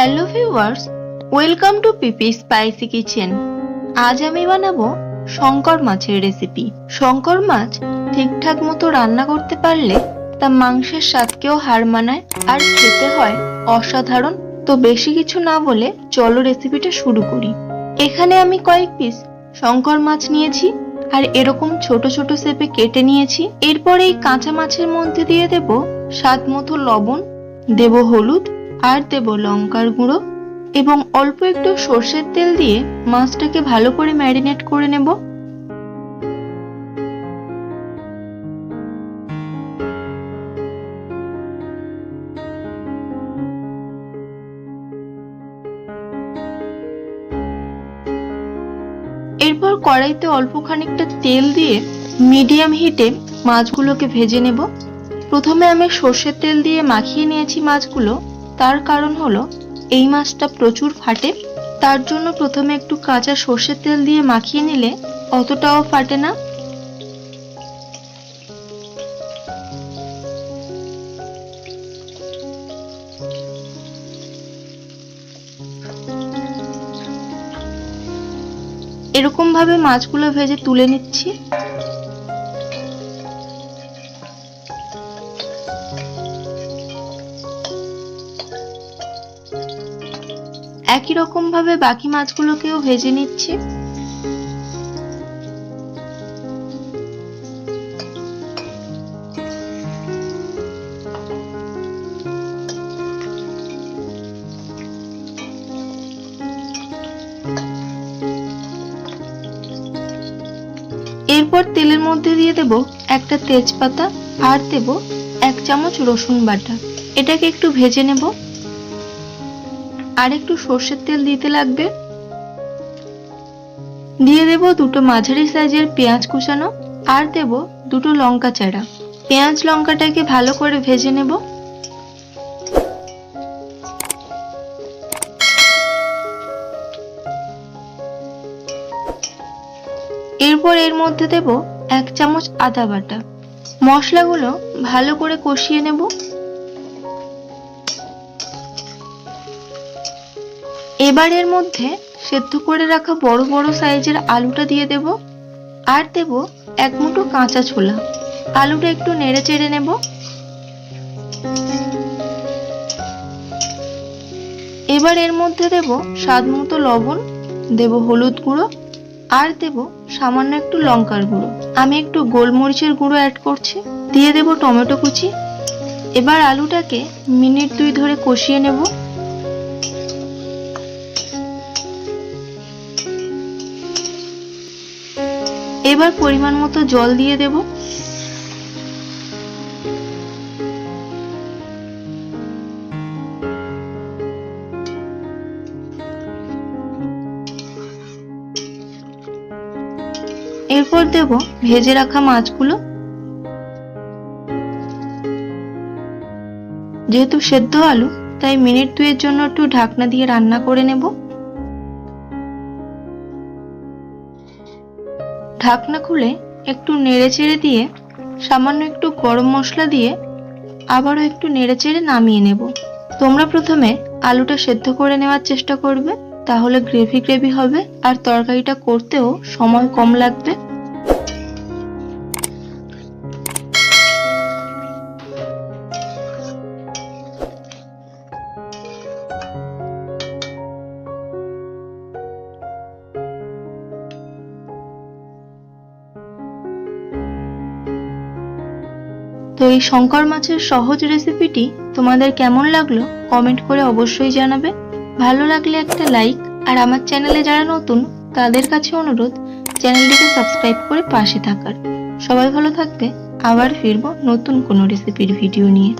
Hello viewers welcome to PP spicy kitchen আজ আমি বানাবো শঙ্কর মাছের রেসিপি শঙ্কর মাছ ঠিকঠাক মতো রান্না করতে পারলে তা মাংসের স্বাদকেও হার মানায় আর খেতে হয় অসাধারণ। তো বেশি কিছু না বলে চলো রেসিপিটা শুরু করি। এখানে আমি কয়েক পিস শঙ্কর মাছ নিয়েছি আর এরকম ছোট ছোট শেপে কেটে নিয়েছি। এরপর এই কাঁচা মাছের মধ্যে দিয়ে দেব স্বাদ মতো লবণ, দেব হলুদ আর দেব লঙ্কার গুঁড়ো এবং অল্প একটু সর্ষের তেল দিয়ে মাছটাকে ভালো করে ম্যারিনেট করে নেব। এরপর কড়াইতে অল্প খানিকটা তেল দিয়ে মিডিয়াম হিটে মাছগুলোকে ভেজে নেব। প্রথমে আমি সর্ষের তেল দিয়ে মাখিয়ে নিয়েছি মাছগুলো। তার কারণ হলো, এই মাছটা প্রচুর ফাটে। তার জন্য প্রথমে একটু কাঁচা সর্ষের তেল দিয়ে মাখিয়ে নিলে অতটাও ফাটে না। এরকম ভাবে মাছগুলো ভেজে তুলে নিচ্ছি। একই রকম ভাবে বাকি মাছগুলোকেও ভেজে নিচ্ছি। এরপর তেলের মধ্যে দিয়ে দেব একটা তেজপাতা আর দেব এক চামচ রসুন বাটা। এটাকে একটু ভেজে নেব। আর একটু সর্ষের তেল দিতে লাগবে। দিয়ে দেব দুটো মাঝারি সাইজের পেঁয়াজ কুচানো আর দেব দুটো লঙ্কা চারা। পেঁয়াজ লঙ্কাটাকে ভালো করে ভেজে নেব। এরপর এর মধ্যে দেব এক চামচ আদা বাটা। মশলাগুলো ভালো করে কষিয়ে নেব। এবার এর মধ্যে সেদ্ধ করে রাখা বড় বড় সাইজের আলুটা দিয়ে দেব। আর দেব এক মুঠো কাঁচা ছোলা। আলুটা একটু নেড়ে চেড়ে নেব। এবার এর মধ্যে দেব স্বাদ মতো লবণ, দেব হলুদ গুঁড়ো, আর দেব সামান্য একটু লঙ্কার গুঁড়ো। আমি একটু গোলমরিচের গুঁড়ো অ্যাড করছি। দিয়ে দেব টমেটো কুচি। এবার আলুটাকে মিনিট দুই ধরে কষিয়ে নেব। এবার পরিমাণ মতো জল দিয়ে দেব। এরপর দেব ভেজে রাখা মাছগুলো। যেহেতু সেদ্ধ আলু, তাই মিনিট দুয়ের জন্য একটু ঢাকনা দিয়ে রান্না করে নেব। ঢাকনা খুলে একটু নেড়ে চেড়ে দিয়ে, সামান্য একটু গরম মশলা দিয়ে আবারও একটু নেড়ে চেড়ে নামিয়ে নেব। তোমরা প্রথমে আলুটা সেদ্ধ করে নেওয়ার চেষ্টা করবে, তাহলে গ্রেভি গ্রেভি হবে, আর তরকারিটা করতেও সময় কম লাগবে। তো এই শঙ্কর মাছের সহজ রেসিপিটি তোমাদের কেমন লাগল কমেন্ট করে অবশ্যই জানাবে। ভালো লাগলে একটা লাইক আর আমার চ্যানেলে যারা নতুন, তাদের কাছে অনুরোধ চ্যানেলটিকে সাবস্ক্রাইব করে পাশে থাকার। সবাই ভালো থাকবে, আবার ফিরবো নতুন কোনো রেসিপির ভিডিও নিয়ে।